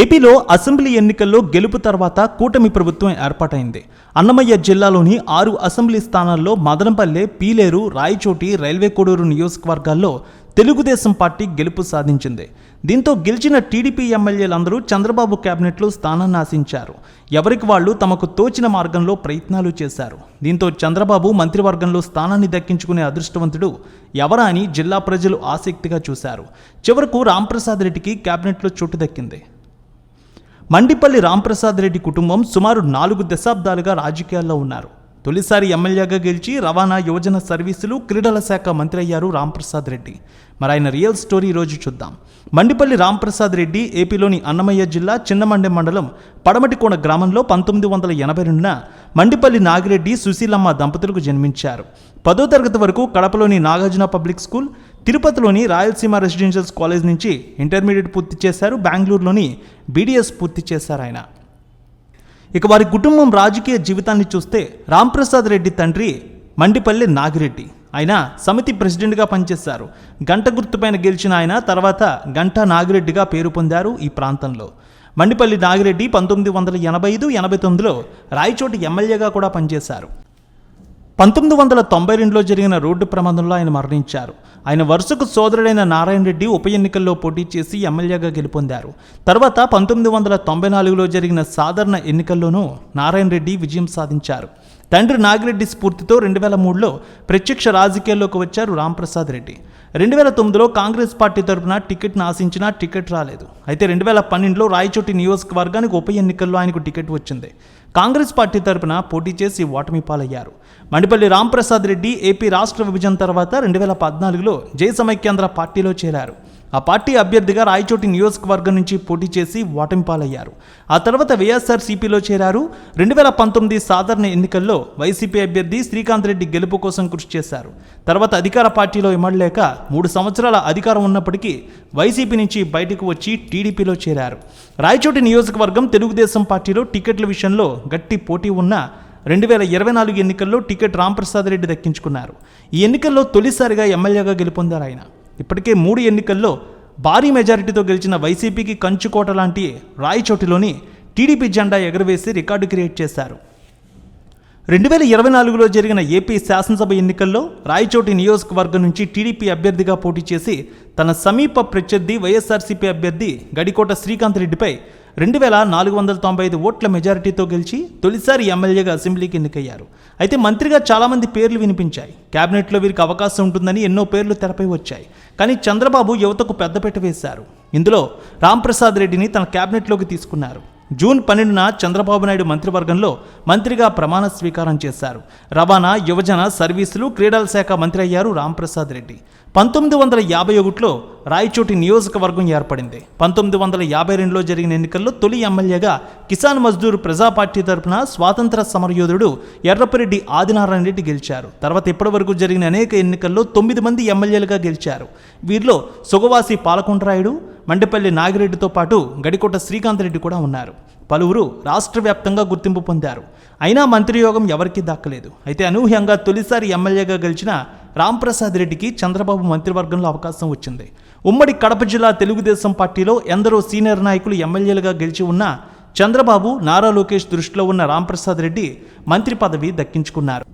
ఏపీలో అసెంబ్లీ ఎన్నికల్లో గెలుపు తర్వాత కూటమి ప్రభుత్వం ఏర్పాటైంది. అన్నమయ్య జిల్లాలోని ఆరు అసెంబ్లీ స్థానాల్లో మదనపల్లె పీలేరు రాయచోటి రైల్వే కోడూరు నియోజకవర్గాల్లో తెలుగుదేశం పార్టీ గెలుపు సాధించింది. దీంతో గెలిచిన టీడీపీ ఎమ్మెల్యేలందరూ చంద్రబాబు కేబినెట్లో స్థానాన్ని ఆశించారు. ఎవరికి వాళ్ళు తమకు తోచిన మార్గంలో ప్రయత్నాలు చేశారు. దీంతో చంద్రబాబు మంత్రివర్గంలో స్థానాన్ని దక్కించుకునే అదృష్టవంతుడు ఎవరా అని జిల్లా ప్రజలు ఆసక్తిగా చూశారు. చివరకు రాంప్రసాద్ రెడ్డికి కేబినెట్లో చోటు దక్కింది. మండిపల్లి రాంప్రసాద్ రెడ్డి కుటుంబం సుమారు నాలుగు దశాబ్దాలుగా రాజకీయాల్లో ఉన్నారు. తొలిసారి ఎమ్మెల్యేగా గెలిచి రవాణా యువజన సర్వీసులు క్రీడల శాఖ మంత్రి అయ్యారు రాంప్రసాద్ రెడ్డి. మరి ఆయన రియల్ స్టోరీ ఈరోజు చూద్దాం. మండిపల్లి రాంప్రసాద్ రెడ్డి ఏపీలోని అన్నమయ్య జిల్లా చిన్నమండె మండలం పడమటికోణ గ్రామంలో పంతొమ్మిది వందల ఎనభై రెండున మండిపల్లి నాగిరెడ్డి సుశీలమ్మ దంపతులకు జన్మించారు. పదో తరగతి వరకు కడపలోని నాగార్జున పబ్లిక్ స్కూల్ తిరుపతిలోని రాయలసీమ రెసిడెన్షియల్స్ కాలేజ్ నుంచి ఇంటర్మీడియట్ పూర్తి చేశారు. బెంగళూరులోని బీడీఎస్ పూర్తి చేశారు ఆయన. ఇక వారి కుటుంబం రాజకీయ జీవితాన్ని చూస్తే రాంప్రసాద్ రెడ్డి తండ్రి మండిపల్లి నాగిరెడ్డి. ఆయన సమితి ప్రెసిడెంట్గా పనిచేశారు. గంట గుర్తుపైన గెలిచిన ఆయన తర్వాత గంట నాగిరెడ్డిగా పేరు పొందారు ఈ ప్రాంతంలో. మండిపల్లి నాగిరెడ్డి పంతొమ్మిది వందల ఎనభై ఐదు ఎనభై తొమ్మిదిలో రాయచోటి ఎమ్మెల్యేగా కూడా పనిచేశారు. పంతొమ్మిది వందల తొంభై రెండులో జరిగిన రోడ్డు ప్రమాదంలో ఆయన మరణించారు. ఆయన వరుసకు సోదరుడైన నారాయణ రెడ్డి ఉప ఎన్నికల్లో పోటీ చేసి ఎమ్మెల్యేగా గెలుపొందారు. తర్వాత పంతొమ్మిది వందల తొంభై నాలుగులో జరిగిన సాధారణ ఎన్నికల్లోనూ నారాయణ రెడ్డి విజయం సాధించారు. తండ్రి నాగిరెడ్డి స్ఫూర్తితో రెండు వేల మూడులో ప్రత్యక్ష రాజకీయాల్లోకి వచ్చారు రాంప్రసాద్ రెడ్డి. రెండు వేల తొమ్మిదిలో కాంగ్రెస్ పార్టీ తరపున టికెట్ను ఆశించినా టికెట్ రాలేదు. అయితే రెండు వేల పన్నెండులో రాయచోటి నియోజకవర్గానికి ఉప ఎన్నికల్లో ఆయనకు టికెట్ వచ్చింది. కాంగ్రెస్ పార్టీ తరపున పోటీ చేసి ఓటమి పాలయ్యారు. మండిపల్లి రాంప్రసాద్ రెడ్డి ఏపీ రాష్ట్ర విభజన తర్వాత రెండు వేల పద్నాలుగులో జై సమైక్యాంధ్ర పార్టీలో చేరారు. ఆ పార్టీ అభ్యర్థిగా రాయచోటి నియోజకవర్గం నుంచి పోటీ చేసి ఓటమి పాలయ్యారు ఆ తర్వాత వైఎస్ఆర్సీపీలో చేరారు. రెండు వేల పంతొమ్మిది సాధారణ ఎన్నికల్లో వైసీపీ అభ్యర్థి శ్రీకాంత్ రెడ్డి గెలుపు కోసం కృషి చేశారు. తర్వాత అధికార పార్టీలో ఇమడలేక మూడు సంవత్సరాల అధికారం ఉన్నప్పటికీ వైసీపీ నుంచి బయటకు వచ్చి టీడీపీలో చేరారు. రాయచోటి నియోజకవర్గం తెలుగుదేశం పార్టీలో టికెట్ల విషయంలో గట్టి పోటీ ఉన్న రెండు వేల ఇరవై నాలుగు ఎన్నికల్లో టికెట్ రాంప్రసాద్ రెడ్డి దక్కించుకున్నారు. ఈ ఎన్నికల్లో తొలిసారిగా ఎమ్మెల్యేగా గెలుపొందారు ఆయన. ఇప్పటికే మూడు ఎన్నికల్లో భారీ మెజారిటీతో గెలిచిన వైసీపీకి కంచుకోట లాంటి రాయచోటిలోని టీడీపీ జెండా ఎగరవేసి రికార్డు క్రియేట్ చేశారు. రెండు వేల ఇరవై నాలుగులో జరిగిన ఏపీ శాసనసభ ఎన్నికల్లో రాయచోటి నియోజకవర్గం నుంచి టీడీపీ అభ్యర్థిగా పోటీ చేసి తన సమీప ప్రత్యర్థి వైఎస్ఆర్సీపీ అభ్యర్థి గడికోట శ్రీకాంత్ రెడ్డిపై రెండు వేల నాలుగు వందల తొంభై ఐదు ఓట్ల మెజారిటీతో గెలిచి తొలిసారి ఎమ్మెల్యేగా అసెంబ్లీకి ఎన్నికయ్యారు. అయితే మంత్రిగా చాలామంది పేర్లు వినిపించాయి. కేబినెట్లో వీరికి అవకాశం ఉంటుందని ఎన్నో పేర్లు తెరపై వచ్చాయి. కానీ చంద్రబాబు యువతకు పెద్దపెట్ట వేశారు. ఇందులో రాంప్రసాద్ రెడ్డిని తన కేబినెట్లోకి తీసుకున్నారు. జూన్ పన్నెండున చంద్రబాబు నాయుడు మంత్రివర్గంలో మంత్రిగా ప్రమాణ స్వీకారం చేశారు. రవాణా యువజన సర్వీసులు క్రీడల శాఖ మంత్రి అయ్యారు రాంప్రసాద్ రెడ్డి. పంతొమ్మిది వందల యాభై ఒకటిలో రాయచోటి నియోజకవర్గం ఏర్పడింది. పంతొమ్మిది వందల యాభై రెండులో జరిగిన ఎన్నికల్లో తొలి ఎమ్మెల్యేగా కిసాన్ మజ్దూర్ ప్రజా పార్టీ తరపున స్వాతంత్ర సమరయోధుడు ఎర్రపరెడ్డి ఆదినారాయణ రెడ్డి గెలిచారు. తర్వాత ఇప్పటి వరకు జరిగిన అనేక ఎన్నికల్లో తొమ్మిది మంది ఎమ్మెల్యేలుగా గెలిచారు. వీరిలో సుగవాసి పాలకొండరాయుడు మండపల్లి నాగిరెడ్డితో పాటు గడికోట శ్రీకాంత్ రెడ్డి కూడా ఉన్నారు. పలువురు రాష్ట్ర వ్యాప్తంగా గుర్తింపు పొందారు. అయినా మంత్రి యోగం ఎవరికీ దక్కలేదు. అయితే అనూహ్యంగా తొలిసారి ఎమ్మెల్యేగా గెలిచిన రాంప్రసాద్ రెడ్డికి చంద్రబాబు మంత్రివర్గంలో అవకాశం వచ్చింది. ఉమ్మడి కడప జిల్లా తెలుగుదేశం పార్టీలో ఎందరో సీనియర్ నాయకులు ఎమ్మెల్యేలుగా గెలిచి ఉన్న చంద్రబాబు నారా లోకేష్ దృష్టిలో ఉన్న రాంప్రసాద్ రెడ్డి మంత్రి పదవి దక్కించుకున్నారు.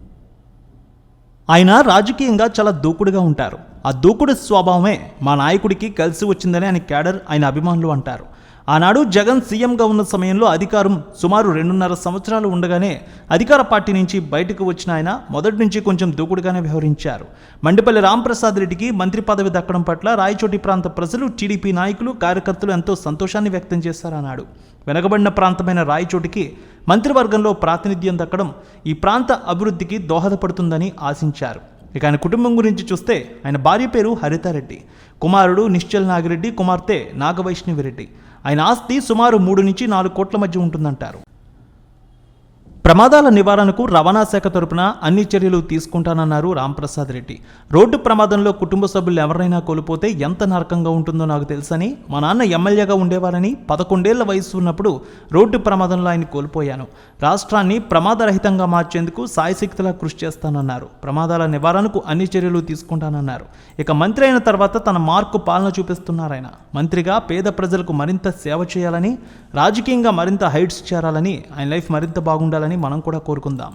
ఆయన రాజకీయంగా చాలా దూకుడుగా ఉంటారు. ఆ దూకుడు స్వభావమే మా నాయకుడికి కలిసి వచ్చిందని ఆయన క్యాడర్ ఆయన అభిమానులు అంటారు. ఆనాడు జగన్ సీఎంగా ఉన్న సమయంలో అధికారం సుమారు రెండున్నర సంవత్సరాలు ఉండగానే అధికార పార్టీ నుంచి బయటకు వచ్చిన ఆయన మొదటి నుంచి కొంచెం దూకుడుగానే వ్యవహరించారు. మండిపల్లి రాంప్రసాద్ రెడ్డికి మంత్రి పదవి దక్కడం పట్ల రాయచోటి ప్రాంత ప్రజలు టీడీపీ నాయకులు కార్యకర్తలు ఎంతో సంతోషాన్ని వ్యక్తం చేశారన్నాడు వెనకబడిన ప్రాంతమైన రాయచోటికి మంత్రివర్గంలో ప్రాతినిధ్యం దక్కడం ఈ ప్రాంత అభివృద్ధికి దోహదపడుతుందని ఆశించారు. ఇక ఆయన కుటుంబం గురించి చూస్తే ఆయన భార్య పేరు హరితారెడ్డి కుమారుడు నిశ్చల్ నాగిరెడ్డి కుమార్తె నాగవైష్ణవిరెడ్డి ఆయన ఆస్తి సుమారు మూడు నుంచి నాలుగు కోట్ల మధ్య ఉంటుందంటారు. ప్రమాదాల నివారణకు రవాణా శాఖ తరపున అన్ని చర్యలు తీసుకుంటానన్నారు రాంప్రసాద్ రెడ్డి. రోడ్డు ప్రమాదంలో కుటుంబ సభ్యులు ఎవరైనా కోల్పోతే ఎంత నరకంగా ఉంటుందో నాకు తెలుసని మా నాన్న ఎమ్మెల్యేగా ఉండేవారని పదకొండేళ్ళ వయసు ఉన్నప్పుడు రోడ్డు ప్రమాదంలో ఆయన కోల్పోయాను. రాష్ట్రాన్ని ప్రమాదరహితంగా మార్చేందుకు సాయశక్తిలా కృషి చేస్తానన్నారు. ప్రమాదాల నివారణకు అన్ని చర్యలు తీసుకుంటానన్నారు. ఇక మంత్రి అయిన తర్వాత తన మార్కు పాలన చూపిస్తున్నారాయన. మంత్రిగా పేద ప్రజలకు మరింత సేవ చేయాలని రాజకీయంగా మరింత హైట్స్ చేరాలని ఆయన లైఫ్ మరింత బాగుండాలని మనం కూడా కోరుకుందాం.